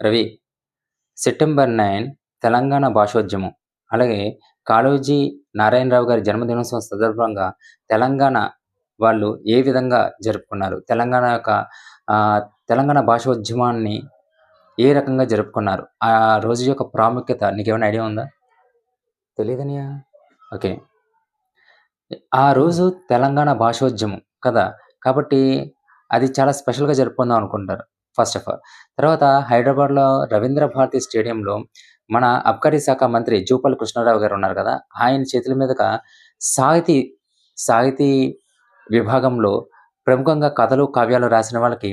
Ravi September nine Telangana భాషోద్యమం. అలాగే కాళోజీ నారాయణరావు గారి జన్మదినోత్సవం సందర్భంగా తెలంగాణ వాళ్ళు ఏ విధంగా జరుపుకున్నారు? తెలంగాణ యొక్క తెలంగాణ భాషోద్యమాన్ని ఏ రకంగా జరుపుకున్నారు? ఆ రోజు యొక్క ప్రాముఖ్యత నీకేమైనా ఐడియా ఉందా? తెలియదనియా ఓకే. ఆ రోజు తెలంగాణ భాషోద్యమం కదా? కాబట్టి అది చాలా స్పెషల్గా జరుపుకుందాం అనుకుంటారు. ఫస్ట్ ఆఫ్ ఆల్ తర్వాత హైదరాబాద్లో రవీంద్ర భారతి స్టేడియంలో మన అబ్కారీ శాఖ మంత్రి జూపల్లి కృష్ణారావు గారు ఉన్నారు కదా ఆయన చేతుల మీదుగా సాహితీ సాహితీ విభాగంలో ప్రముఖంగా కథలు కావ్యాలు రాసిన వాళ్ళకి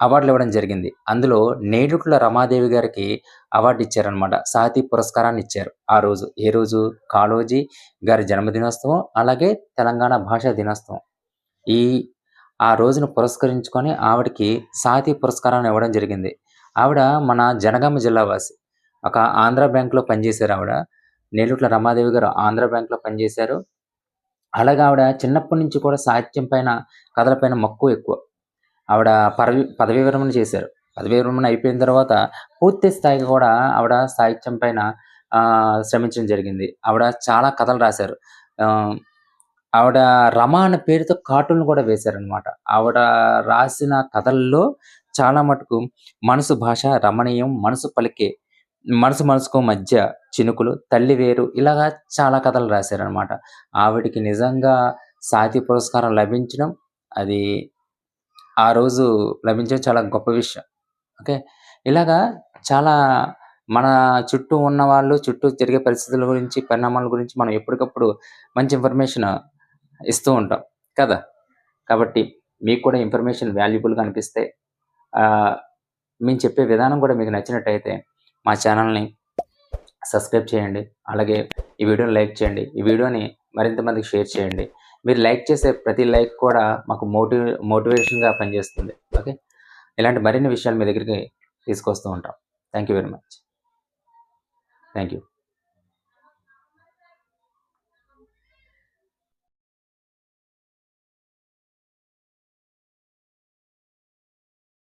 అవార్డులు ఇవ్వడం జరిగింది. అందులో నేడుట్ల రమాదేవి గారికి అవార్డు ఇచ్చారనమాట సాహితీ పురస్కారాన్ని ఇచ్చారు ఆ రోజు. ఏ రోజు? కాళోజీ గారి జన్మదినోత్సవం అలాగే తెలంగాణ భాషా దినోత్సవం. ఈ ఆ రోజును పురస్కరించుకొని ఆవిడకి సాతి పురస్కారాన్ని ఇవ్వడం జరిగింది. ఆవిడ మన జనగామ జిల్లా వాసి ఒక ఆంధ్ర బ్యాంక్లో పనిచేశారు ఆవిడ. నేలుట్ల రమాదేవి గారు ఆంధ్ర బ్యాంక్లో పనిచేశారు. అలాగే ఆవిడ చిన్నప్పటి నుంచి కూడా సాహిత్యం పైన కథల పైన మక్కువ ఎక్కువ. ఆవిడ పదవి పదవీ విరమణ చేశారు. పదవీ విరమణ అయిపోయిన తర్వాత పూర్తి స్థాయిగా కూడా ఆవిడ సాహిత్యం పైన శ్రమించడం జరిగింది. ఆవిడ చాలా కథలు రాశారు. ఆవిడ రమ అనే పేరుతో కార్టూన్ కూడా వేశారనమాట ఆవిడ రాసిన కథల్లో చాలా మటుకు మనసు భాష రమణీయం మనసు పలికే మనసు మనసుకు మధ్య చినుకులు తల్లి వేరు ఇలాగా చాలా కథలు రాశారనమాట ఆవిడికి నిజంగా సాహితీ పురస్కారం లభించడం అది ఆ రోజు లభించడం చాలా గొప్ప విషయం. ఓకే? ఇలాగా చాలా మన చుట్టూ ఉన్న వాళ్ళు చుట్టూ జరిగే పరిస్థితుల గురించి పరిణామాల గురించి మనం ఎప్పటికప్పుడు మంచి ఇన్ఫర్మేషన్ ఇస్తూ ఉంటాం కదా? కాబట్టి మీకు కూడా ఇన్ఫర్మేషన్ వాల్యుబుల్గా అనిపిస్తే మేము చెప్పే విధానం కూడా మీకు నచ్చినట్టయితే మా ఛానల్ని సబ్స్క్రైబ్ చేయండి. అలాగే ఈ వీడియోని లైక్ చేయండి. ఈ వీడియోని మరింత మందికి షేర్ చేయండి. మీరు లైక్ చేసే ప్రతి లైక్ కూడా మాకు మోటివ్ మోటివేషన్గా పనిచేస్తుంది. ఓకే? ఇలాంటి మరిన్ని విషయాలు మీ దగ్గరికి తీసుకొస్తూ ఉంటాం. Thank you very much thank you